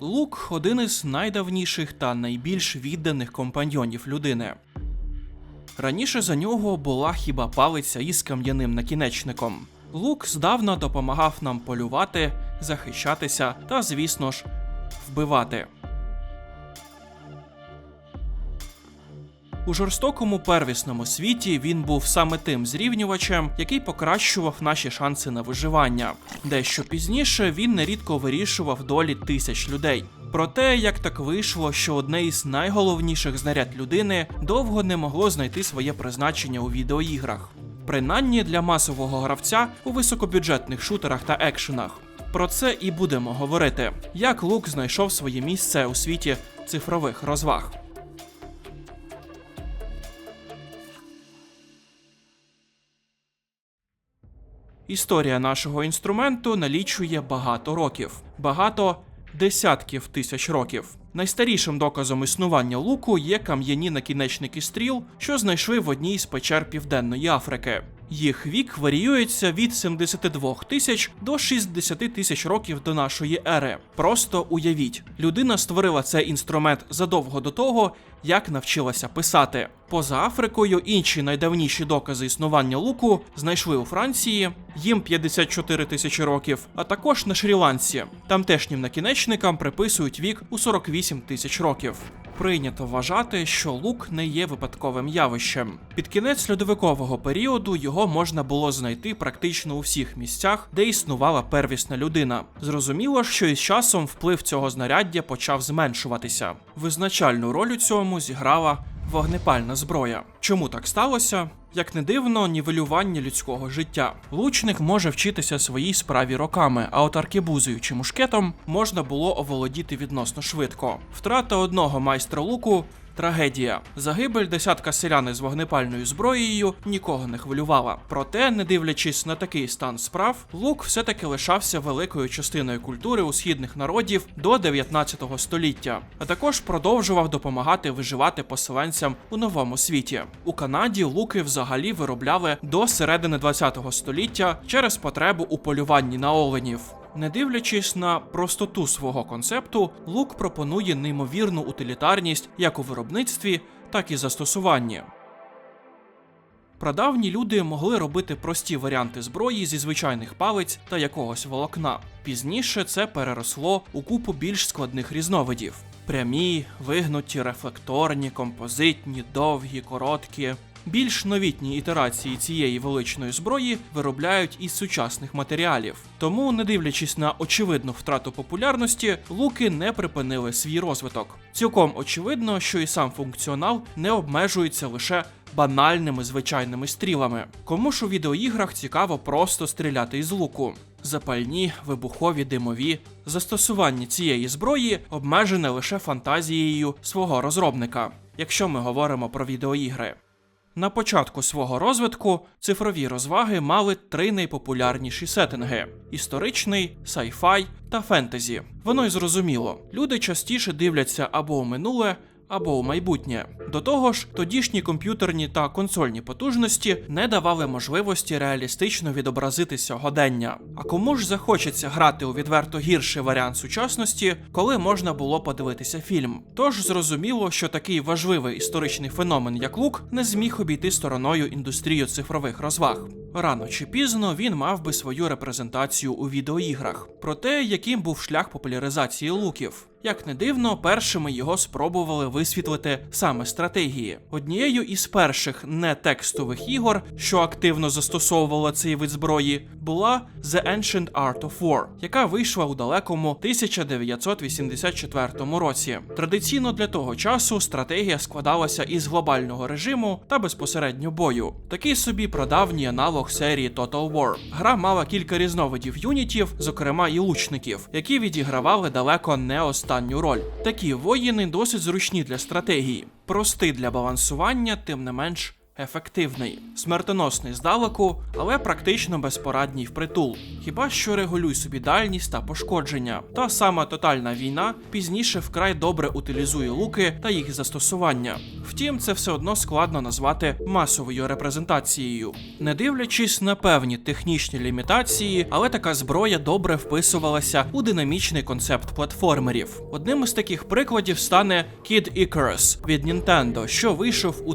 Лук один із найдавніших та найбільш відданих компаньйонів людини. Раніше за нього була хіба палиця із кам'яним накінечником. Лук здавна допомагав нам полювати, захищатися та, звісно ж, вбивати. У жорстокому первісному світі він був саме тим зрівнювачем, який покращував наші шанси на виживання. Дещо пізніше він нерідко вирішував долі тисяч людей. Проте, як так вийшло, що одне із найголовніших знаряд людини довго не могло знайти своє призначення у відеоіграх. Принаймні для масового гравця у високобюджетних шутерах та екшенах. Про це і будемо говорити, як Лук знайшов своє місце у світі цифрових розваг. Історія нашого інструменту налічує багато років, багато десятків тисяч років. Найстарішим доказом існування луку є кам'яні накінечники стріл, що знайшли в одній з печер Південної Африки. Їх вік варіюється від 72 тисяч до 60 тисяч років до нашої ери. Просто уявіть, людина створила цей інструмент задовго до того, як навчилася писати. Поза Африкою інші найдавніші докази існування луку знайшли у Франції, їм 54 тисячі років, а також на Шрі-Ланці. Тамтешнім накінечникам приписують вік у 48 тисяч років. Прийнято вважати, що лук не є випадковим явищем. Під кінець льодовикового періоду його можна було знайти практично у всіх місцях, де існувала первісна людина. Зрозуміло, що із часом вплив цього знаряддя почав зменшуватися. Визначальну роль у цьому зіграла вогнепальна зброя. Чому так сталося? Як не дивно, нівелювання людського життя. Лучник може вчитися своїй справі роками, а от аркебузою чи мушкетом можна було оволодіти відносно швидко. Втрата одного майстра луку. Трагедія. Загибель десятка селян із вогнепальною зброєю нікого не хвилювала. Проте, не дивлячись на такий стан справ, лук все-таки лишався великою частиною культури у східних народів до 19 століття, а також продовжував допомагати виживати поселенцям у новому світі. У Канаді луки взагалі виробляли до середини 20 століття через потребу у полюванні на оленів. Не дивлячись на простоту свого концепту, лук пропонує неймовірну утилітарність як у виробництві, так і застосуванні. Прадавні люди могли робити прості варіанти зброї зі звичайних палиць та якогось волокна. Пізніше це переросло у купу більш складних різновидів: прямі, вигнуті, рефлекторні, композитні, довгі, короткі. Більш новітні ітерації цієї величної зброї виробляють із сучасних матеріалів. Тому, не дивлячись на очевидну втрату популярності, луки не припинили свій розвиток. Цілком очевидно, що і сам функціонал не обмежується лише банальними звичайними стрілами. Кому ж у відеоіграх цікаво просто стріляти із луку. Запальні, вибухові, димові. Застосування цієї зброї обмежене лише фантазією свого розробника, якщо ми говоримо про відеоігри. На початку свого розвитку цифрові розваги мали три найпопулярніші сеттинги: історичний, сайфай та фентезі. Воно й зрозуміло. Люди частіше дивляться або у минуле, або у майбутнє. До того ж, тодішні комп'ютерні та консольні потужності не давали можливості реалістично відобразити сьогодення. А кому ж захочеться грати у відверто гірший варіант сучасності, коли можна було подивитися фільм? Тож зрозуміло, що такий важливий історичний феномен, як лук, не зміг обійти стороною індустрію цифрових розваг. Рано чи пізно він мав би свою репрезентацію у відеоіграх. Проте, яким був шлях популяризації луків. Як не дивно, першими його спробували висвітлити саме стратегії. Однією із перших нетекстових ігор, що активно застосовувала цей вид зброї, була The Ancient Art of War, яка вийшла у далекому 1984 році. Традиційно для того часу стратегія складалася із глобального режиму та безпосередньо бою. Такий собі прадавній аналог серії Total War. Гра мала кілька різновидів юнітів, зокрема і лучників, які відігравали далеко не останню роль. Такі воїни досить зручні для стратегії, прости для балансування, тим не менш. Ефективний, смертоносний здалеку, але практично безпорадній впритул. Хіба що регулюй собі дальність та пошкодження. Та сама тотальна війна пізніше вкрай добре утилізує луки та їх застосування. Втім, це все одно складно назвати масовою репрезентацією. Не дивлячись на певні технічні лімітації, але така зброя добре вписувалася у динамічний концепт платформерів. Одним із таких прикладів стане Kid Icarus від Nintendo, що вийшов у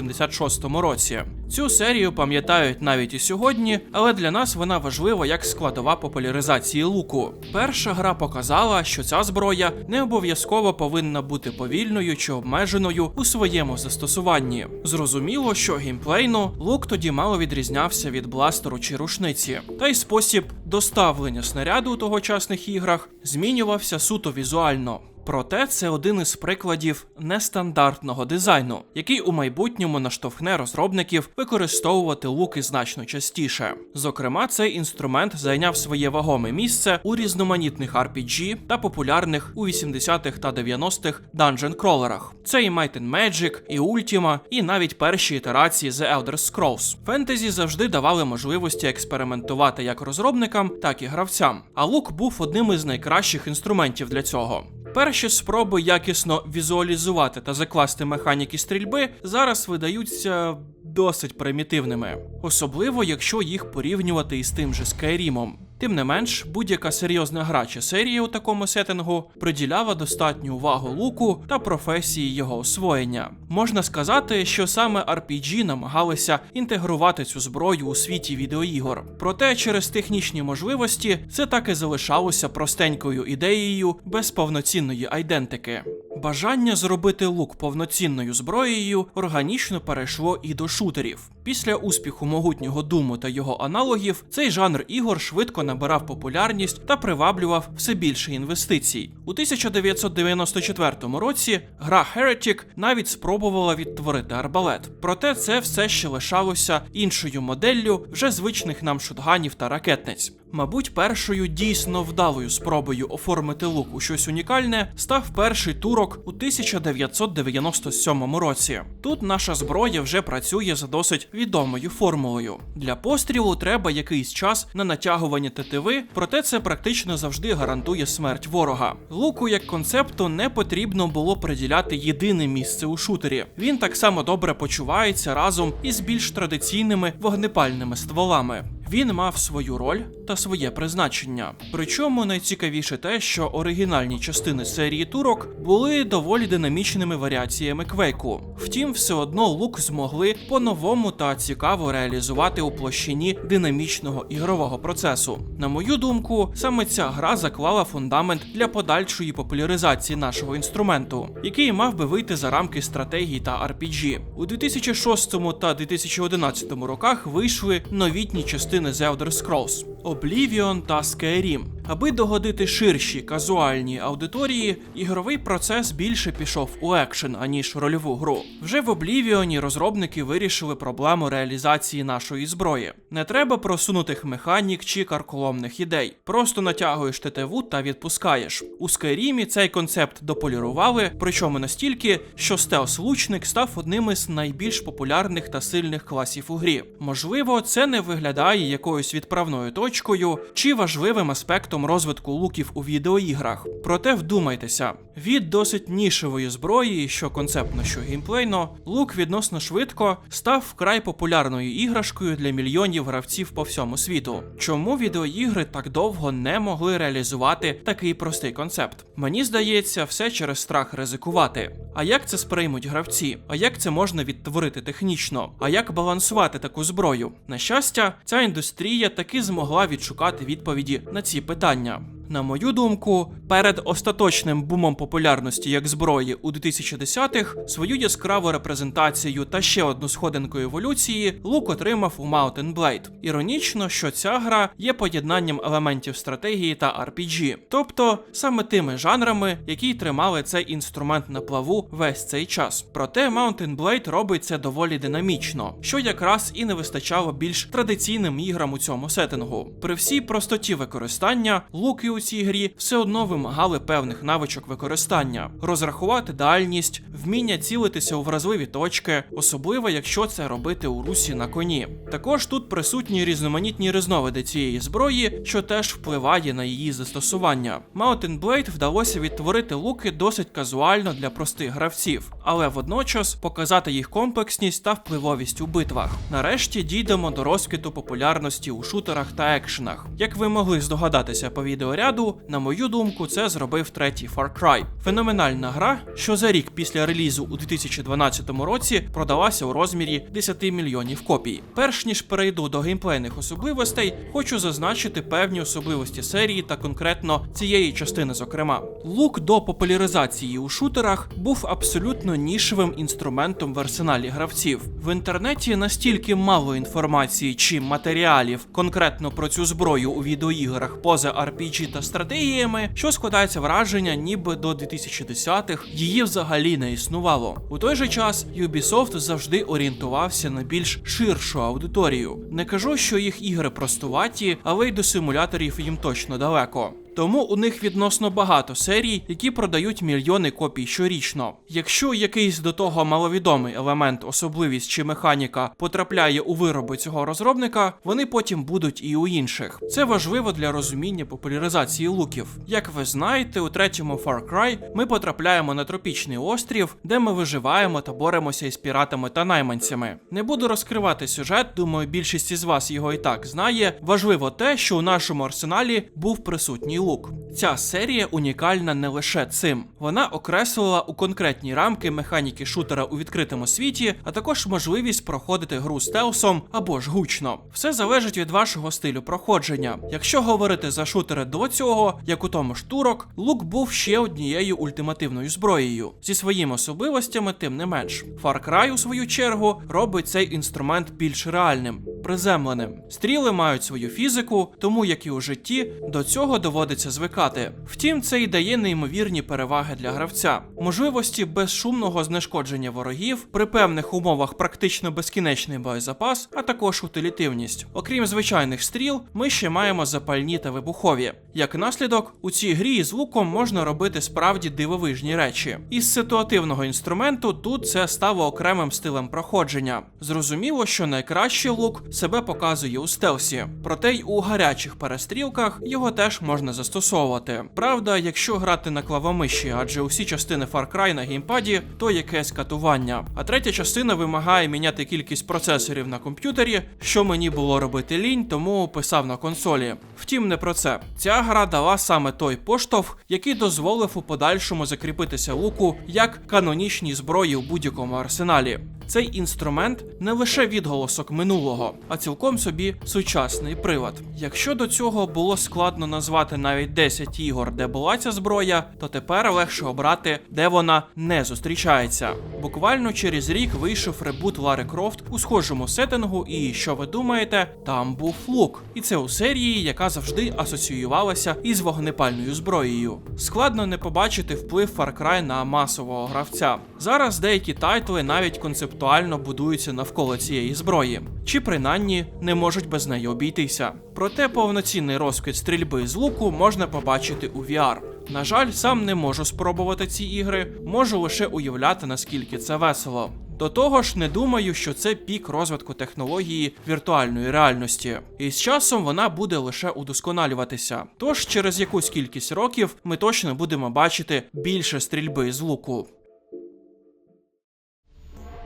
1986 році. Цю серію пам'ятають навіть і сьогодні, але для нас вона важлива як складова популяризації луку. Перша гра показала, що ця зброя не обов'язково повинна бути повільною чи обмеженою у своєму застосуванні. Зрозуміло, що геймплейно лук тоді мало відрізнявся від бластеру чи рушниці, та й спосіб доставлення снаряду у тогочасних іграх змінювався суто візуально. Проте це один із прикладів нестандартного дизайну, який у майбутньому наштовхне розробників використовувати луки значно частіше. Зокрема, цей інструмент зайняв своє вагоме місце у різноманітних RPG та популярних у 80-х та 90-х dungeon кролерах. Це і Might and Magic, і Ultima, і навіть перші ітерації The Elder Scrolls. Фентезі завжди давали можливості експериментувати як розробникам, так і гравцям. А лук був одним із найкращих інструментів для цього. Перші спроби якісно візуалізувати та закласти механіки стрільби зараз видаються досить примітивними, особливо якщо їх порівнювати із тим же Скайрімом. Тим не менш, будь-яка серйозна гра чи серія у такому сеттингу приділяла достатню увагу луку та професії його освоєння. Можна сказати, що саме RPG намагалися інтегрувати цю зброю у світі відеоігор. Проте через технічні можливості це так і залишалося простенькою ідеєю без повноцінної айдентики. Бажання зробити лук повноцінною зброєю органічно перейшло і до шутерів. Після успіху могутнього думу та його аналогів цей жанр ігор швидко набирав популярність та приваблював все більше інвестицій. У 1994 році гра Heretic навіть спробувала відтворити арбалет. Проте це все ще лишалося іншою моделлю вже звичних нам шотганів та ракетниць. Мабуть, першою дійсно вдалою спробою оформити лук у щось унікальне став перший турок у 1997 році. Тут наша зброя вже працює за досить відомою формулою. Для пострілу треба якийсь час на натягування тетиви, проте це практично завжди гарантує смерть ворога. Луку як концепту не потрібно було приділяти єдине місце у шутері. Він так само добре почувається разом із більш традиційними вогнепальними стволами. Він мав свою роль та своє призначення. Причому найцікавіше те, що оригінальні частини серії турок були доволі динамічними варіаціями квейку. Втім, все одно лук змогли по-новому та цікаво реалізувати у площині динамічного ігрового процесу. На мою думку, саме ця гра заклала фундамент для подальшої популяризації нашого інструменту, який мав би вийти за рамки стратегії та RPG. У 2006 та 2011 роках вийшли новітні частини The Elder Scrolls Oblivion та Skyrim. Аби догодити ширші казуальній аудиторії, ігровий процес більше пішов у екшен, аніж рольову гру. Вже в Oblivion розробники вирішили проблему реалізації нашої зброї. Не треба просунутих механік чи карколомних ідей. Просто натягуєш тетиву та відпускаєш. У Skyrim цей концепт дополірували, причому настільки, що стелс-лучник став одним із найбільш популярних та сильних класів у грі. Можливо, це не виглядає якоюсь відправною точкою чи важливим аспектом розвитку луків у відеоіграх. Проте вдумайтеся, від досить нішевої зброї, що концептно, що геймплейно, лук відносно швидко став вкрай популярною іграшкою для мільйонів гравців по всьому світу. Чому відеоігри так довго не могли реалізувати такий простий концепт? Мені здається, все через страх ризикувати. А як це сприймуть гравці? А як це можна відтворити технічно? А як балансувати таку зброю? На щастя, ця індустрія таки змогла відшукати відповіді на ці питання питання. На мою думку, перед остаточним бумом популярності як зброї у 2010-х свою яскраву репрезентацію та ще одну сходинку еволюції лук отримав у Mountain Blade. Іронічно, що ця гра є поєднанням елементів стратегії та RPG, тобто саме тими жанрами, які тримали цей інструмент на плаву весь цей час. Проте Mountain Blade робить це доволі динамічно, що якраз і не вистачало більш традиційним іграм у цьому сеттингу. При всій простоті використання лук і у цій грі все одно вимагали певних навичок використання, розрахувати дальність, вміння цілитися у вразливі точки, особливо якщо це робити у русі на коні. Також тут присутні різноманітні різновиди цієї зброї, що теж впливає на її застосування. Mountain Blade вдалося відтворити луки досить казуально для простих гравців, але водночас показати їх комплексність та впливовість у битвах. Нарешті дійдемо до розквіту популярності у шутерах та екшенах. Як ви могли здогадатися по відеоряду, на мою думку, це зробив третій Far Cry. Феноменальна гра, що за рік після релізу у 2012 році продалася у розмірі 10 мільйонів копій. Перш ніж перейду до геймплейних особливостей, хочу зазначити певні особливості серії та конкретно цієї частини, зокрема. Лук до популяризації у шутерах був абсолютно нішевим інструментом в арсеналі гравців. В інтернеті настільки мало інформації чи матеріалів конкретно про цю зброю у відеоіграх поза RPG та стратегіями, що складається враження, ніби до 2010-х її взагалі не існувало. У той же час Ubisoft завжди орієнтувався на більш ширшу аудиторію. Не кажу, що їх ігри простуваті, але й до симуляторів їм точно далеко. Тому у них відносно багато серій, які продають мільйони копій щорічно. Якщо якийсь до того маловідомий елемент, особливість чи механіка потрапляє у вироби цього розробника, вони потім будуть і у інших. Це важливо для розуміння популяризації луків. Як ви знаєте, у третьому Far Cry ми потрапляємо на тропічний острів, де ми виживаємо та боремося із піратами та найманцями. Не буду розкривати сюжет, думаю, більшість із вас його і так знає. Важливо те, що у нашому арсеналі був присутній лук. Ця серія унікальна не лише цим. Вона окреслила у конкретні рамки механіки шутера у відкритому світі, а також можливість проходити гру стелсом або ж гучно. Все залежить від вашого стилю проходження. Якщо говорити за шутери до цього, як у тому ж турок, лук був ще однією ультимативною зброєю зі своїми особливостями, тим не менш. Far Cry, у свою чергу, робить цей інструмент більш реальним, приземленим. Стріли мають свою фізику, тому як і у житті, до цього доводиться звикати. Втім, це і дає неймовірні переваги для гравця, можливості безшумного знешкодження ворогів, при певних умовах практично безкінечний боєзапас, а також утилітивність. Окрім звичайних стріл, ми ще маємо запальні та вибухові. Як наслідок, у цій грі з луком можна робити справді дивовижні речі. Із ситуативного інструменту тут це стало окремим стилем проходження. Зрозуміло, що найкращий лук себе показує у стелсі, проте й у гарячих перестрілках його теж можна застосовувати. Правда, якщо грати на клавомиші, адже усі частини Far Cry на геймпаді, то якесь катування. А третя частина вимагає міняти кількість процесорів на комп'ютері, що мені було робити лінь, тому писав на консолі. Втім, не про це. Ця гра дала саме той поштовх, який дозволив у подальшому закріпитися луку як канонічній зброї у будь-якому арсеналі. Цей інструмент не лише відголосок минулого, а цілком собі сучасний привод. Якщо до цього було складно назвати навіть 10 ігор, де була ця зброя, то тепер легше обрати, де вона не зустрічається. Буквально через рік вийшов ребут Лари Крофт у схожому сеттингу, і що ви думаєте, там був лук. І це у серії, яка завжди асоціювалася із вогнепальною зброєю. Складно не побачити вплив Far Cry на масового гравця. Зараз деякі тайтли навіть концептуально будуються навколо цієї зброї, чи принаймні не можуть без неї обійтися. Проте повноцінний розквіт стрільби з луку можна побачити у VR. На жаль, сам не можу спробувати ці ігри, можу лише уявляти наскільки це весело. До того ж, не думаю, що це пік розвитку технології віртуальної реальності, і з часом вона буде лише удосконалюватися. Тож через якусь кількість років ми точно будемо бачити більше стрільби з луку.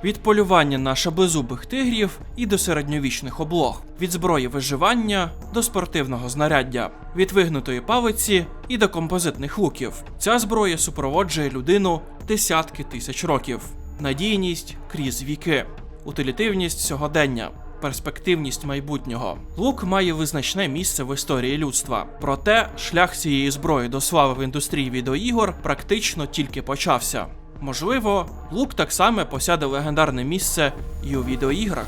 Від полювання на шаблезубих тигрів і до середньовічних облог, від зброї виживання до спортивного знаряддя, від вигнутої палиці і до композитних луків. Ця зброя супроводжує людину десятки тисяч років, надійність крізь віки, утилітивність сьогодення. Перспективність майбутнього лук має визначне місце в історії людства. Проте шлях цієї зброї до слави в індустрії відеоігор практично тільки почався. Можливо, лук так само посяде легендарне місце і у відеоіграх.